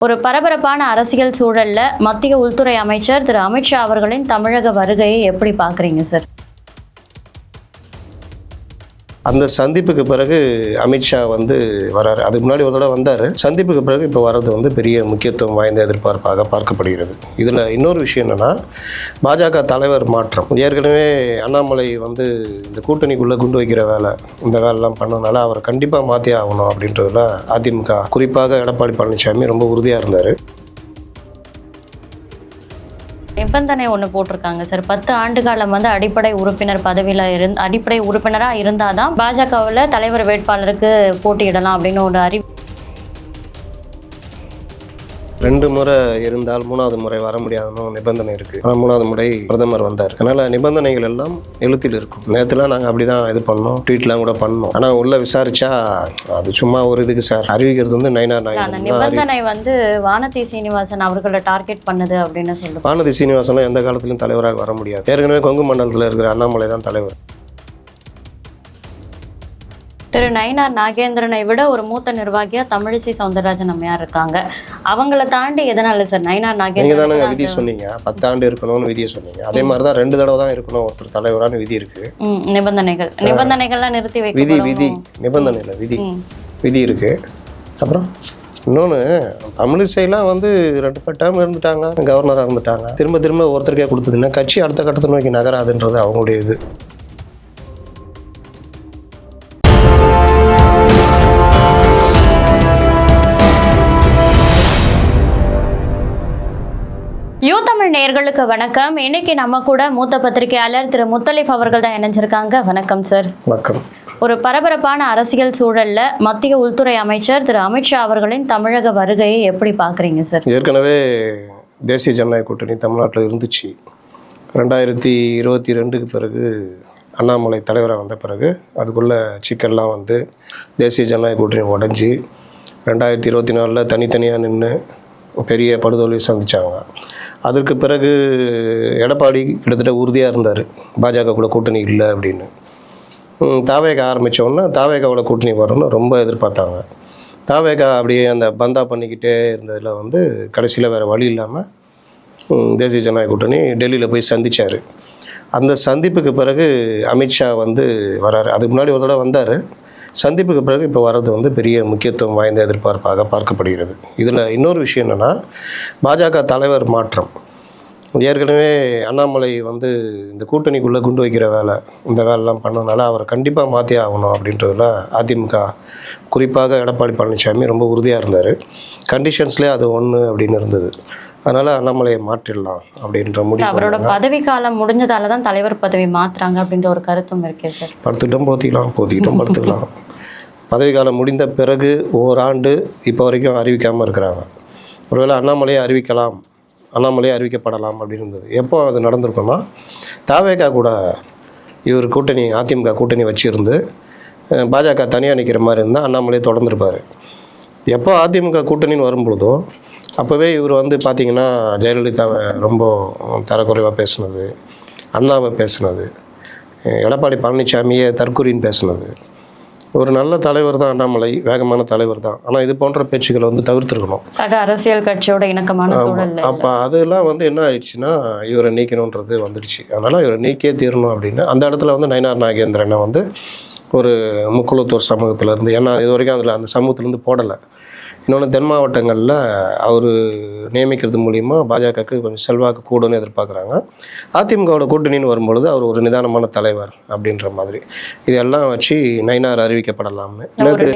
ஒரு பரபரப்பான அரசியல் சூழலில் மத்திய உள்துறை அமைச்சர் திரு அமித்ஷா அவர்களின் தமிழக வருகையை எப்படி பார்க்குறீங்க சார்? அந்த சந்திப்புக்கு பிறகு அமித்ஷா வந்து வராரு. அதுக்கு முன்னாடி ஒரு தடவை வந்தார். சந்திப்புக்கு பிறகு இப்போ வர்றது வந்து பெரிய முக்கியத்துவம் வாய்ந்த எதிர்பார்ப்பாக பார்க்கப்படுகிறது. இதில் இன்னொரு விஷயம் என்னென்னா பாஜக தலைவர் மாற்றம். ஏற்கனவே அண்ணாமலை வந்து இந்த கூட்டணிக்குள்ளே குண்டு வைக்கிற வேலை இந்த வேலைலாம் பண்ணதுனால அவரை கண்டிப்பாக மாற்றியே ஆகணும் அப்படின்றதுல அதிமுக குறிப்பாக எடப்பாடி பழனிசாமி ரொம்ப உறுதியாக இருந்தார். நிபந்தனை ஒன்று போட்டிருக்காங்க சார். பத்து ஆண்டு காலம் வந்து அடிப்படை உறுப்பினர் பதவியில் இருந் அடிப்படை உறுப்பினராக இருந்தால் தான் பாஜகவில் தலைவர் வேட்பாளருக்கு போட்டியிடலாம் அப்படின்னு ஒரு அறிவு ரெண்டு முறை இருந்தால் மூணாவது முறை வர முடியாதுன்னு நிபந்தனை இருக்குது ஆனால் மூணாவது முறை பிரதமர் வந்தார். அதனால் நிபந்தனைகள் எல்லாம் எழுத்தில் இருக்கும். நேற்றுலாம் நாங்கள் அப்படி தான் இது பண்ணோம். ட்வீட்லாம் கூட பண்ணோம். ஆனால் உள்ள விசாரிச்சா அது சும்மா ஒரு இதுக்கு சார். அறிவிக்கிறது வந்து நைனா அந்த நாயகன் நிபந்தனை வந்து வானதி சீனிவாசன் அவர்களை டார்கெட் பண்ணுது அப்படின்னு சொல்லுவாங்க. வானதி சீனிவாசன்லாம் எந்த காலத்திலும் தலைவராக வர முடியாது. ஏற்கனவே கொங்கு மண்டலத்தில் இருக்கிற அண்ணாமலை தான் தலைவர். திரு நயினார் நாகேந்திரனை விட ஒரு மூத்த நிர்வாகியா தமிழிசை சவுந்தரராஜன் அம்மையார் இருக்காங்க. அவங்கள தாண்டி எதனால சார் நயினார் நாகேந்திரன் விதி சொன்னீங்க. பத்தாண்டு இருக்கணும்னு விதியை சொன்னீங்க. அதே மாதிரி தான் ரெண்டு தடவை தான் இருக்கணும் ஒருத்தர் தலைவரான விதி இருக்குது ம், நிபந்தனைகள். நிபந்தனைகள்லாம் நிறுத்தி விதி வைக்கப்படும் விதி. நிபந்தனை இல்லை விதி. விதி இருக்கு. அப்புறம் இன்னொன்று தமிழிசைலாம் வந்து ரெண்டு பட்டாம இருந்துட்டாங்க கவர்னராக இருந்துட்டாங்க. திரும்ப திரும்ப ஒருத்தருக்கே கொடுத்ததுன்னா கட்சி அடுத்த கட்டத்தை நோக்கி நகராதுன்றது அவங்களுடைய இது. நேயர்களுக்கு வணக்கம். இன்னைக்கு நம்ம கூட மூத்த பத்திரிகையாளர் திரு முத்தலிஃப் அவர்கள் தான் இணைஞ்சிருக்காங்க. வணக்கம் சார் வணக்கம். ஒரு பரபரப்பான அரசியல் சூழல்ல மத்திய உள்துறை அமைச்சர் திரு அமித்ஷா அவர்களின் தமிழக வருகையை எப்படி பார்க்குறீங்க சார் ஏற்கனவே தேசிய ஜனநாயக கூட்டணி தமிழ்நாட்டில் இருந்துச்சு. ரெண்டாயிரத்தி இருபத்தி ரெண்டுக்கு பிறகு அண்ணாமலை தலைவராக வந்த பிறகு அதுக்குள்ள சிக்கல்லாம் வந்து தேசிய ஜனநாயக கூட்டணி உடஞ்சி ரெண்டாயிரத்தி இருபத்தி நாலில் தனித்தனியாக நின்று பெரிய படுதோல்வி சந்திச்சாங்க. அதற்கு பிறகு எடப்பாடி கிட்டத்தட்ட உறுதியாக இருந்தார். பாஜக கூட கூட்டணி இல்லை அப்படின்னு. ம், தாவேக தாவேகாவோட கூட்டணி வரும்னு ரொம்ப எதிர்பார்த்தாங்க. தாவேகா அப்படியே அந்த பந்தா பண்ணிக்கிட்டே இருந்ததில் வந்து கடைசியில் வேறு வழி இல்லாமல் தேசிய ஜனநாயக கூட்டணி டெல்லியில் போய் சந்திச்சார். அந்த சந்திப்புக்கு பிறகு அமித்ஷா வந்து வராரு. அதுக்கு முன்னாடி ஒரு தடவை வந்தார். சந்திப்புக்கு பிறகு இப்போ வர்றது வந்து பெரிய முக்கியத்துவம் வாய்ந்த எதிர்பார்ப்பாக பார்க்கப்படுகிறது. இதில் இன்னொரு விஷயம் என்னென்னா பாஜக தலைவர் மாற்றம். ஏற்கனவே அண்ணாமலை வந்து இந்த கூட்டணிக்குள்ளே குண்டு வைக்கிற வேலை இந்த வேலைலாம் பண்ணதுனால அவரை கண்டிப்பாக மாற்றியே ஆகணும் அப்படின்றதுல அதிமுக குறிப்பாக எடப்பாடி பழனிசாமி ரொம்ப உறுதியாக இருந்தார். கண்டிஷன்ஸ்லேயே அது ஒன்று அப்படின்னு இருந்தது. அதனால் அண்ணாமலையை மாற்றிடலாம் அப்படின்ற முடிவு அவரோட பதவி காலம் முடிஞ்சதால தான் தலைவர் பதவி மாத்துறாங்க அப்படின்ற ஒரு கருத்தும் இருக்கே சார். படுத்துக்கிட்டோம் போத்திக்கலாம் போத்திக்கிட்டோம் படுத்துக்கலாம். பதவிக்காலம் முடிந்த பிறகு ஓராண்டு இப்போ வரைக்கும் அறிவிக்காமல் இருக்கிறாங்க. ஒருவேளை அண்ணாமலையை அறிவிக்கலாம் அண்ணாமலையை அறிவிக்கப்படலாம் அப்படின்னு இருந்தது. எப்போ அது நடந்திருக்குன்னா தாவேகா கூட இவர் கூட்டணி அதிமுக கூட்டணி வச்சுருந்து பாஜக தனியாக நிற்கிற மாதிரி இருந்தால் அண்ணாமலையை தொடர்ந்துருப்பார். எப்போ அதிமுக கூட்டணின்னு வரும்பொழுதோ அப்போவே இவர் வந்து பார்த்திங்கன்னா ஜெயலலிதாவை ரொம்ப தரக்குறைவாக பேசினது அண்ணாவை பேசினது எடப்பாடி பழனிசாமியை தற்கூரின்னு பேசினது. ஒரு நல்ல தலைவர் தான் அண்ணாமலை வேகமான தலைவர் தான். ஆனால் இது போன்ற பேச்சுக்களை வந்து தவிர்த்துருக்கணும். சக அரசியல் கட்சியோட இணக்கமான அப்போ அதெல்லாம் வந்து என்ன ஆயிடுச்சுன்னா இவரை நீக்கணுன்றது வந்துடுச்சு. அதனால் இவரை நீக்கியே தீரணும் அப்படின்னு. அந்த இடத்துல வந்து நயினார் நாகேந்திரனை வந்து ஒரு முக்குளத்தூர் சமூகத்திலேருந்து ஏன்னா இது வரைக்கும் அதில் அந்த சமூகத்திலேருந்து போடலை. இன்னொன்று தென் மாவட்டங்களில் அவர் நியமிக்கிறது மூலிமா பாஜகவுக்கு கொஞ்சம் செல்வாக்கு கூடும்னு எதிர்பார்க்குறாங்க. அதிமுகவோட கூட்டணின்னு வரும்பொழுது அவர் ஒரு நிதானமான தலைவர் அப்படின்ற மாதிரி. இதெல்லாம் வச்சு நயினார் அறிவிக்கப்படலாம்னு.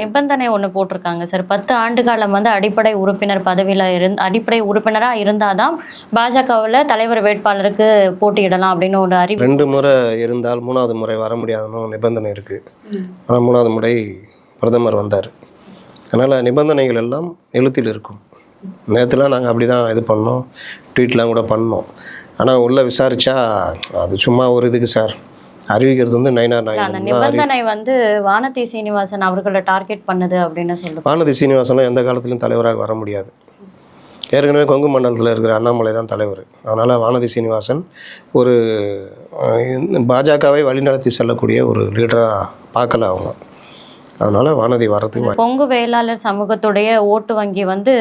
நிபந்தனை ஒன்று போட்டிருக்காங்க சார். பத்து ஆண்டு காலம் வந்து அடிப்படை உறுப்பினர் பதவியில் இருந் அடிப்படை உறுப்பினராக இருந்தாதான் பாஜகவில் தலைவர் வேட்பாளருக்கு போட்டியிடலாம் அப்படின்னு ஒரு அறிவி ரெண்டு முறை இருந்தால் மூணாவது முறை வர முடியாதுன்னு நிபந்தனை இருக்குது ஆனால் மூணாவது முறை பிரதமர் வந்தார். அதனால் நிபந்தனைகள் எல்லாம் எழுத்தில் இருக்கும். நேற்றுலாம் நாங்கள் அப்படி தான் இது பண்ணோம். ட்வீட்லாம் கூட பண்ணோம். ஆனால் உள்ளே விசாரித்தா அது சும்மா ஒரு இதுக்கு சார். அறிவிக்கிறது வந்து நைனார் அந்த நாயகன் நிபந்தனை வந்து வானதி சீனிவாசன் அவர்களை டார்கெட் பண்ணுது அப்படின்னு சொல்லுவாங்க வானதி சீனிவாசன்லாம் எந்த காலத்திலும் தலைவராக வர முடியாது. ஏற்கனவே கொங்கு மண்டலத்தில் இருக்கிற அண்ணாமலை தான் தலைவர். அதனால் வானதி சீனிவாசன் ஒரு பாஜகவை வழிநடத்தி செல்லக்கூடிய ஒரு லீடராக பார்க்கல அவங்க. அதனால் வானதி வர்றதுக்கு வாய்ப்பு. பொங்கு வேளாளர் சமூகத்துடைய ஓட்டு வங்கி வந்து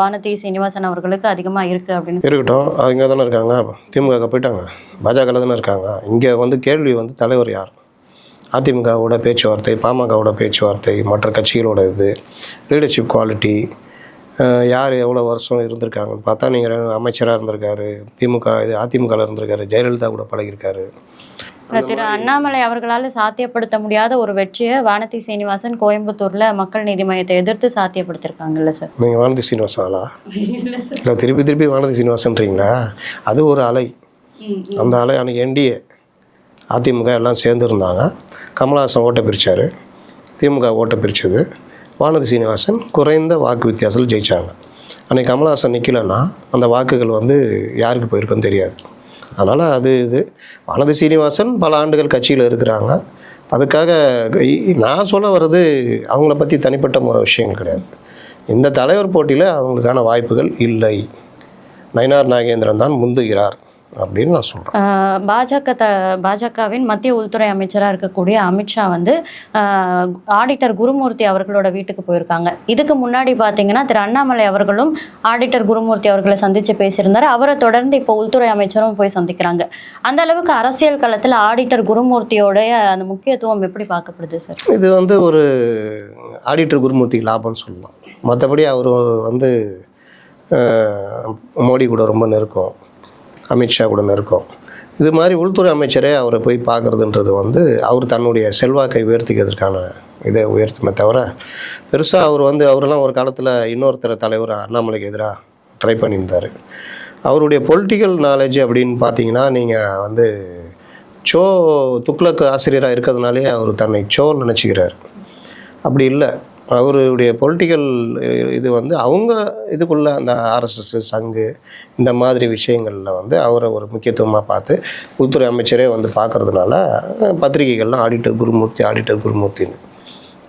வானதி சீனிவாசன் அவர்களுக்கு அதிகமா இருக்கு அப்படின்னு இருக்கட்டும். அவங்க தானே இருக்காங்க. திமுக போயிட்டாங்க. பாஜக தானே இருக்காங்க. இங்கே வந்து கேள்வி வந்து தலைவர் யார்? அதிமுகவோட பேச்சுவார்த்தை பாமகவோட பேச்சுவார்த்தை மற்ற கட்சிகளோட இது லீடர்ஷிப் குவாலிட்டி யார் எவ்வளோ வருஷம் இருந்திருக்காங்கன்னு பார்த்தா நீங்கள் அமைச்சராக இருந்திருக்காரு திமுக இது அதிமுகவில் இருந்திருக்காரு ஜெயலலிதா கூட பழகியிருக்காரு. திரு அண்ணாமலை அவர்களால் சாத்தியப்படுத்த முடியாத ஒரு வெற்றியை வானதி சீனிவாசன் கோயம்புத்தூர்ல மக்கள் நீதி மையத்தை எதிர்த்து சாத்தியப்படுத்திருக்காங்கல்ல சார்? நீங்கள் வானதி சீனிவாசன்? ஆளா இல்லை திருப்பி திருப்பி வானதி சீனிவாசன்றீங்களா? அது ஒரு அலை. அந்த அலை அன்றைக்கி என்டிஏ. அதிமுக எல்லாம் சேர்ந்து இருந்தாங்க கமலஹாசன் ஓட்டை பிரித்தார் திமுக ஓட்டை பிரித்தது வானதி சீனிவாசன் குறைந்த வாக்கு வித்தியாசத்தில் ஜெயித்தாங்க அன்றைக்கி கமலஹாசன் நிற்கலன்னா அந்த வாக்குகள் வந்து யாருக்கு போயிருக்குன்னு தெரியாது. அதனால் அது இது. வானதி சீனிவாசன் பல ஆண்டுகள் கட்சியில் இருக்கிறாங்க. அதுக்காக நான் சொல்ல வர்றது அவங்கள பற்றி தனிப்பட்ட முறை விஷயம் கிடையாது. இந்த தலைவர் போட்டியில் அவங்களுக்கான வாய்ப்புகள் இல்லை. நயினார் நாகேந்திரன் தான் முந்துகிறார். அப்படின்னு நான் சொல்கிறேன் பாஜக த பாஜகவின் மத்திய உள்துறை அமைச்சராக இருக்கக்கூடிய அமித்ஷா வந்து ஆடிட்டர் குருமூர்த்தி அவர்களோட வீட்டுக்கு போயிருக்காங்க. இதுக்கு முன்னாடி பார்த்தீங்கன்னா திரு அண்ணாமலை அவர்களும் ஆடிட்டர் குருமூர்த்தி அவர்களை சந்தித்து பேசியிருந்தாரு. அவரை தொடர்ந்து இப்போ உள்துறை அமைச்சரும் போய் சந்திக்கிறாங்க. அந்த அளவுக்கு அரசியல் களத்தில் ஆடிட்டர் குருமூர்த்தியோடைய அந்த முக்கியத்துவம் எப்படி பார்க்கப்படுது சார்? இது வந்து ஒரு ஆடிட்டர் குருமூர்த்திக்கு லாபம்னு சொல்லலாம். மற்றபடி அவர் வந்து மோடி கூட ரொம்ப நெருக்கம். அமித்ஷா கூட இருக்கும் இது மாதிரி உள்துறை அமைச்சரே அவரை போய் பார்க்குறதுன்றது வந்து அவர் தன்னுடைய செல்வாக்கை உயர்த்திக்கிறதுக்கான இதை உயர்த்துமே தவிர பெருசாக அவர் வந்து அவரெல்லாம் ஒரு காலத்தில் இன்னொருத்தர் தலைவர் அண்ணாமலைக்கு எதிராக ட்ரை பண்ணியிருந்தார். அவருடைய பொலிட்டிக்கல் நாலேஜ் அப்படின்னு பார்த்தீங்கன்னா நீங்கள் வந்து சோ துக்ளக் ஆசிரியராக இருக்கிறதுனாலே அவர் தன்னை சோன்னு நினச்சிக்கிறார். அப்படி இல்லை. அவருடைய பொலிட்டிக்கல் இது வந்து அவங்க இதுக்குள்ளே அந்த ஆர்எஸ்எஸ் சங்கு இந்த மாதிரி விஷயங்களில் வந்து அவரை ஒரு முக்கியத்துவமாக பார்த்து உள்துறை அமைச்சரே வந்து பார்க்குறதுனால பத்திரிகைகள்லாம் ஆடிட்டர் குருமூர்த்தி ஆடிட்டர் குருமூர்த்தின்னு.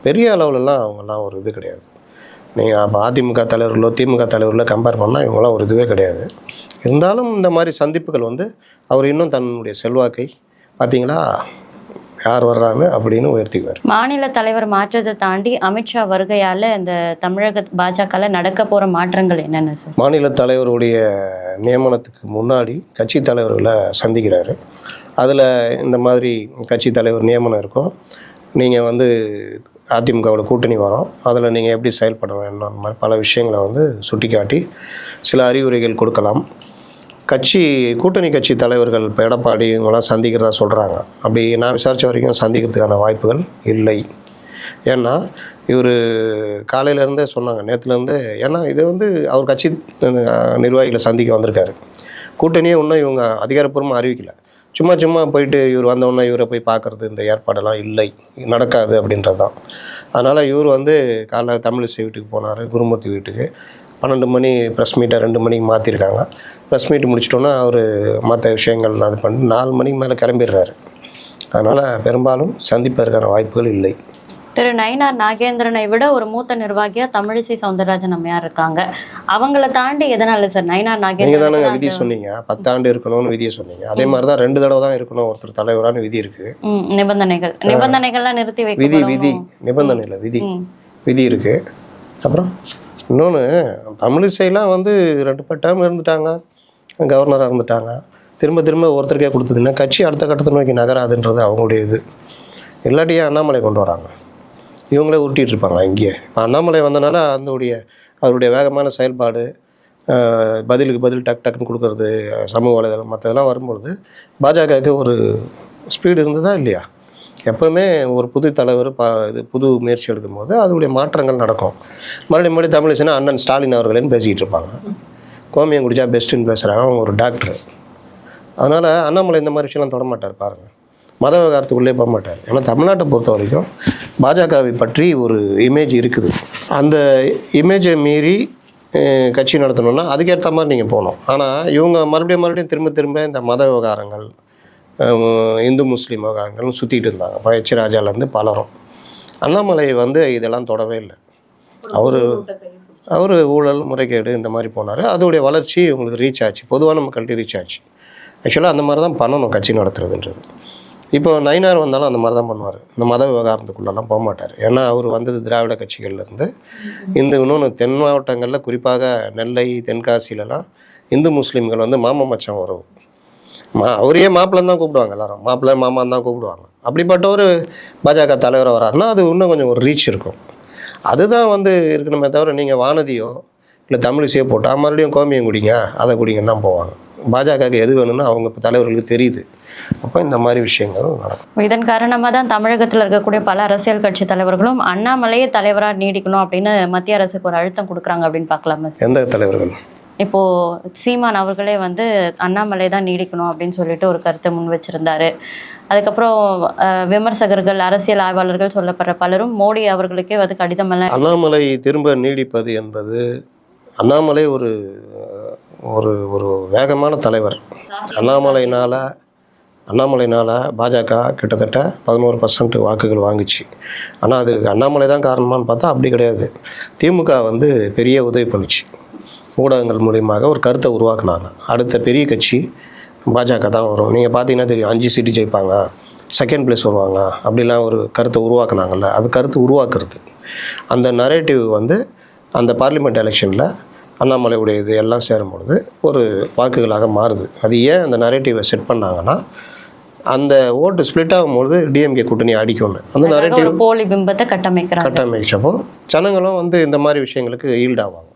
பெரிய அளவுலலாம் அவங்கெல்லாம் ஒரு இது கிடையாது. நீங்கள் அப்போ அதிமுக தலைவர்களோ திமுக தலைவர்களோ கம்பேர் பண்ணால் இவங்களாம் ஒரு இதுவே கிடையாது. இருந்தாலும் இந்த மாதிரி சந்திப்புகள் வந்து அவர் இன்னும் தன்னுடைய செல்வாக்கை பார்த்தீங்களா யார் வர்றாங்க அப்படின்னு உயர்த்திக்குவார். மாநில தலைவர் மாற்றத்தை தாண்டி அமித்ஷா வருகையால இந்த தமிழக பாஜகல நடக்க போற மாற்றங்கள் என்னென்ன சார்? மாநில தலைவருடைய நியமனத்துக்கு முன்னாடி கட்சி தலைவர்களை சந்திக்கிறாரு. அதில் இந்த மாதிரி கட்சி தலைவர் நியமனம் இருக்கும். நீங்கள் வந்து அதிமுகவோட கூட்டணி வரும். அதில் நீங்கள் எப்படி செயல்பட வேண்டும் மாதிரி பல விஷயங்களை வந்து சுட்டிக்காட்டி சில அறிவுரைகள் கொடுக்கலாம். கட்சி கூட்டணி கட்சி தலைவர்கள் இப்போ எடப்பாடி இவங்கெல்லாம் சந்திக்கிறதா சொல்கிறாங்க அப்படி நான் விசாரித்த வரைக்கும் சந்திக்கிறதுக்கான வாய்ப்புகள் இல்லை. ஏன்னா இவர் காலையிலேருந்தே சொன்னாங்க நேற்றுலேருந்தே ஏன்னா இது வந்து அவர் கட்சி நிர்வாகிகளை சந்திக்க வந்திருக்காரு. கூட்டணியே இன்னும் இவங்க அதிகாரப்பூர்வமாக அறிவிக்கலை. சும்மா சும்மா போயிட்டு இவர் வந்தவுடனே இவரை போய் பார்க்குறது இந்த ஏற்பாடெல்லாம் இல்லை. நடக்காது அப்படின்றது தான். அதனால் இவர் வந்து காலைல தமிழிசை வீட்டுக்கு போனார் குருமூர்த்தி வீட்டுக்கு. பன்னெண்டு மணி ப்ரெஸ் மீட்டை ரெண்டு மணிக்கு மாற்றிருக்காங்க ப்ரெஸ் மீட் முடிச்சிட்டோன்னா அவர் மற்ற விஷயங்கள் அது பண்ணி நாலு மணிக்கு மேலே கிளம்பிடுறாரு. அதனால் பெரும்பாலும் சந்திப்பதற்கான வாய்ப்புகள் இல்லை. திரு நயினார் நாகேந்திரனை விட ஒரு மூத்த நிர்வாகியா தமிழிசை சவுந்தரராஜன் அம்மையார் இருக்காங்க. அவங்கள தாண்டி எதனால சார் நயினார் நாகேந்திரன் விதி சொன்னீங்க. பத்தாண்டு இருக்கணும்னு விதியை சொன்னீங்க. அதே மாதிரி தான் ரெண்டு தடவை தான் இருக்கணும் ஒருத்தர் தலைவரான விதி இருக்குது ம், நிபந்தனைகள். நிபந்தனைகள்லாம் நிறுத்தி விதி விதி. வைக்கப்படும் நிபந்தனை இல்லை விதி. விதி இருக்குது அப்புறம் இன்னொன்று தமிழிசைலாம் வந்து ரெண்டு பட்டாமல் இருந்துட்டாங்க. கவர்னராக இருந்துட்டாங்க. திரும்ப திரும்ப ஒருத்தருக்கே கொடுத்ததுன்னா கட்சி அடுத்த கட்டத்தை நோக்கி நகராதுன்றது அவங்களுடைய இது. இல்லாட்டியும் அண்ணாமலை கொண்டு வராங்க. இவங்களே உருட்டிகிட்டு இருப்பாங்க இங்கேயே. இப்போ அண்ணாமலை வந்தனால அதனுடைய அவருடைய வேகமான செயல்பாடு பதிலுக்கு பதில் டக் டக்குன்னு கொடுக்கறது சமூக வலைதளம் மற்றதெல்லாம் வரும்பொழுது பாஜகவுக்கு ஒரு ஸ்பீடு இருந்ததா இல்லையா? எப்போவுமே ஒரு புது தலைவர் ப இது புது முயற்சி எடுக்கும்போது அதனுடைய மாற்றங்கள் நடக்கும். மறுபடியும் மறுபடியும் தமிழிசைனா அண்ணன் ஸ்டாலின் அவர்களேன்னு பேசிக்கிட்டு இருப்பாங்க. கோமியம் குடிச்சா பெஸ்ட்டுன்னு பேசுகிறாங்க அவங்க ஒரு டாக்டர் அதனால் அண்ணாமலை இந்த மாதிரி விஷயம்லாம் தொட மாட்டார் பாருங்கள் மத விவகாரத்துக்குள்ளே போக மாட்டார் ஏன்னா தமிழ்நாட்டை பொறுத்த வரைக்கும் பாஜகவை பற்றி ஒரு இமேஜ் இருக்குது. அந்த இமேஜை மீறி கட்சி நடத்தணும்னா அதுக்கேற்ற மாதிரி நீங்கள் போகணும். ஆனால் இவங்க மறுபடியும் மறுபடியும் திரும்ப திரும்ப இந்த மத விவகாரங்கள் இந்து முஸ்லீம் விவகாரங்கள்னு சுற்றிட்டு இருந்தாங்க. பயிற்சி ராஜாலேருந்து பலரும். அண்ணாமலை வந்து இதெல்லாம் தொடவே இல்லை. அவர் அவர் ஊழல் முறைகேடு இந்த மாதிரி போனார். அதோடைய வளர்ச்சி உங்களுக்கு ரீச் ஆச்சு. பொதுவான மக்கள்கிட்ட ரீச் ஆச்சு. ஆக்சுவலாக அந்த மாதிரி தான் பண்ணணும் கட்சி நடத்துறதுன்றது. இப்போ நயினார் வந்தாலும் அந்த மாதிரி தான் பண்ணுவார். இந்த மத விவகாரத்துக்குள்ளெல்லாம் போக மாட்டார். ஏன்னா அவர் வந்தது திராவிட கட்சிகள்லேருந்து இந்த இன்னொன்று தென் மாவட்டங்களில் குறிப்பாக நெல்லை தென்காசிலலாம் இந்து முஸ்லீம்கள் வந்து மாமா மச்சான் உறவு மா அவரையே மாப்பிள்ளன்னு தான் கூப்பிடுவாங்க எல்லாரும். மாப்பிள்ளை மாமான்னு தான் கூப்பிடுவாங்க. அப்படிப்பட்ட ஒரு பாஜக தலைவர் வராருன்னா அது இன்னும் கொஞ்சம் ஒரு ரீச் இருக்கும். அதுதான் வந்து இருக்கணுமே தவிர நீங்கள் வானதியோ இல்லை தமிழிசையோ போட்டால் மறுபடியும் கோமியம் குடிங்க அதை குடிங்கன்னு தான் போவாங்க. பாஜகவுக்கு எது வேணும்னு அவங்க இப்ப தலைவர்களுக்கு தெரியுது. அப்போ இந்த மாதிரி விஷயங்கள் நடக்கும். இதன் காரணமாக தான் தமிழகத்தில் இருக்கக்கூடிய பல அரசியல் கட்சி தலைவர்களும் அண்ணாமலையே தலைவராக நீடிக்கணும் அப்படின்னு மத்திய அரசுக்கு ஒரு அழுத்தம் கொடுக்குறாங்க அப்படின்னு பார்க்கலாமா எந்த தலைவர்கள்? இப்போ சீமான் அவர்களே வந்து அண்ணாமலை தான் நீடிக்கணும் அப்படின்னு சொல்லிட்டு ஒரு கருத்தை முன் வச்சிருந்தாரு. அதுக்கப்புறம் விமர்சகர்கள் அரசியல் ஆய்வாளர்கள் சொல்லப்படுற பலரும் மோடி அவர்களுக்கே வந்து கடிதம் அண்ணாமலை திரும்ப நீடிப்பது என்பது அண்ணாமலை ஒரு ஒரு ஒரு வேகமான தலைவர். அண்ணாமலையினால் அண்ணாமலையினால் பாஜக கிட்டத்தட்ட பதினோரு பர்சன்ட் வாக்குகள் வாங்குச்சு. ஆனால் அதுக்கு அண்ணாமலை தான் காரணமான்னு பார்த்தா அப்படி கிடையாது. திமுக வந்து பெரிய உதவி பண்ணுச்சு. ஊடகங்கள் மூலியமாக ஒரு கருத்தை உருவாக்குனாங்க. அடுத்த பெரிய கட்சி பாஜக தான் வரும். நீங்கள் பார்த்தீங்கன்னா தெரியும் அஞ்சு சீட்டு ஜெயிப்பாங்க செகண்ட் பிளேஸ் வருவாங்க அப்படிலாம் ஒரு கருத்தை உருவாக்குனாங்கல்ல. அது கருத்து உருவாக்குறது. அந்த நரேட்டிவ் வந்து அந்த பார்லிமெண்ட் எலெக்ஷனில் அண்ணாமலையுடைய இது எல்லாம் சேரும் பொழுது ஒரு வாக்குகளாக மாறுது. அது ஏன் அந்த நரேட்டிவை செட் பண்ணாங்கன்னா அந்த ஓட்டு ஸ்ப்ளிட் ஆகும்பொழுது டிஎம்கே கூட்டணி அடிக்கும்னு. அந்த நரேட்டிவ் ஒரு போலி பிம்பத்தை கட்டமைக்கிறாங்க. கட்டமைச்சப்போ ஜனங்களும் வந்து இந்த மாதிரி விஷயங்களுக்கு ஈல்ட் ஆவாங்க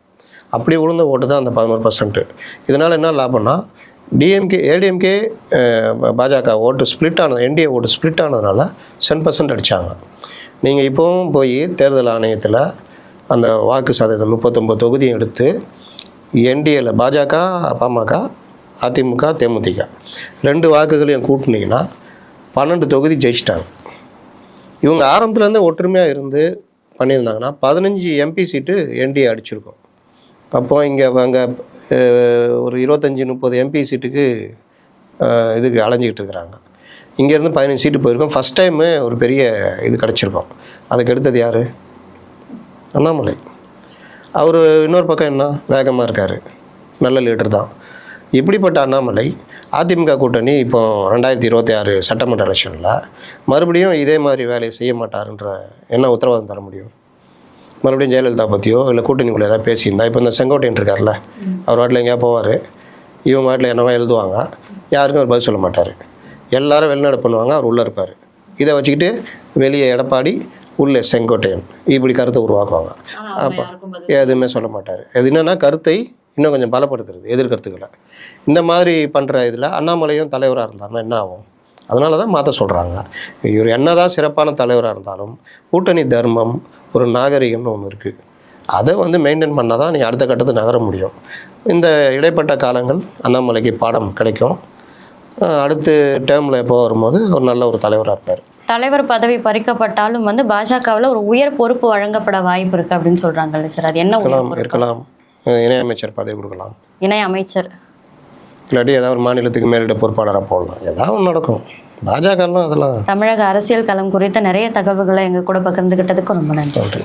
அப்படி உளுந்த ஓட்டு தான் அந்த பதினோரு பர்சன்ட்டு இதனால் என்ன லாபம்னா டிஎம்கே ஏடிஎம்கே பாஜக ஓட்டு ஸ்ப்ளிட் ஆனது என்டிஏ ஓட்டு ஸ்ப்ளிட் ஆனதுனால சென் பர்சன்ட் அடித்தாங்க நீங்கள் இப்போவும் போய் தேர்தல் ஆணையத்தில் அந்த வாக்கு சதவீதம் முப்பத்தொம்பது தொகுதியும் எடுத்து என்டிஏல பாஜக பாமக அதிமுக தேமுதிக ரெண்டு வாக்குகளையும் கூட்டினீங்கன்னா பன்னெண்டு தொகுதி ஜெயிச்சிட்டாங்க. இவங்க ஆரம்பத்துலேருந்து ஒற்றுமையாக இருந்து பண்ணியிருந்தாங்கன்னா பதினஞ்சு எம்பி சீட்டு என்டிஏ அடிச்சிருக்கோம். அப்போ இங்கே அங்கே ஒரு இருபத்தஞ்சி முப்பது எம்பி சீட்டுக்கு இதுக்கு அலைஞ்சிக்கிட்டு இருக்கிறாங்க. இங்கேருந்து பதினஞ்சு சீட்டு போயிருக்கோம். ஃபஸ்ட் டைமு ஒரு பெரிய இது கிடச்சிருக்கோம். அதுக்கு எடுத்தது யார்? அண்ணாமலை. அவர் இன்னொரு பக்கம் என்ன? வேகமாக இருக்கார். நல்ல லீடர் தான். இப்படிப்பட்ட அண்ணாமலை அதிமுக கூட்டணி இப்போ ரெண்டாயிரத்தி இருபத்தி ஆறு சட்டமன்ற எலெக்ஷனில் மறுபடியும் இதே மாதிரி வேலையை செய்ய மாட்டாருன்ற என்ன உத்தரவாதம் தர முடியும்? மறுபடியும் ஜெயலலிதா பற்றியோ இல்லை கூட்டணிக்குள்ளே ஏதாவது பேசியிருந்தா இப்போ இந்த செங்கோட்டையன் இருக்கார்ல அவர் வாட்டில் எங்கேயா போவார். இவங்க வாட்டில் என்னவா எழுதுவாங்க. யாருக்கும் அவர் பதில் சொல்ல மாட்டார். எல்லாரும் வெளிநாடு பண்ணுவாங்க அவர் உள்ளே இருப்பார். இதை வச்சுக்கிட்டு வெளியே எடப்பாடி உள்ளே செங்கோட்டையன். இப்படி கருத்தை உருவாக்குவாங்க. அப்போ எதுவுமே சொல்ல மாட்டார். அது என்னன்னா கருத்தை இன்னும் கொஞ்சம் பலப்படுத்துறது எதிர்கருத்துக்களை. இந்த மாதிரி பண்ணுற இதில் அண்ணாமலையும் தலைவராக இருந்தாருன்னா என்ன ஆகும்? அதனால தான் மாற்ற சொல்கிறாங்க இவர் என்னதான் சிறப்பான தலைவராக இருந்தாலும் கூட்டணி தர்மம் ஒரு நாகரிகம்னு ஒன்று இருக்குது அதை வந்து மெயின்டைன் பண்ணால் தான் நீ அடுத்த கட்டத்துக்கு நகர முடியும். இந்த இடைப்பட்ட காலங்கள் அண்ணாமலைக்கு பாடம் கிடைக்கும். அடுத்து டேர்மில் எப்போ வரும்போது ஒரு நல்ல ஒரு தலைவராக இருப்பார். தலைவர் பதவி பறிக்கப்பட்டாலும் வந்து பாஜகவில் ஒரு உயர் பொறுப்பு வழங்கப்பட வாய்ப்பு இருக்கு அப்படின்னு சொல்றாங்கல்ல சார். அது என்ன இருக்கலாம்? இருக்கலாம். இணையமைச்சர் பதவி கொடுக்கலாம். இணை அமைச்சர் இல்லாட்டி ஏதாவது ஒரு மாநிலத்துக்கு மேலிட பொறுப்பாளராக போடலாம். ஏதாவது ஒன்று நடக்கும். பாஜகலாம் அதெல்லாம் தமிழக அரசியல் களம் குறித்த நிறைய தகவல்களை எங்க கூட பகிர்ந்துகிட்டதுக்கு ரொம்ப நன்றி.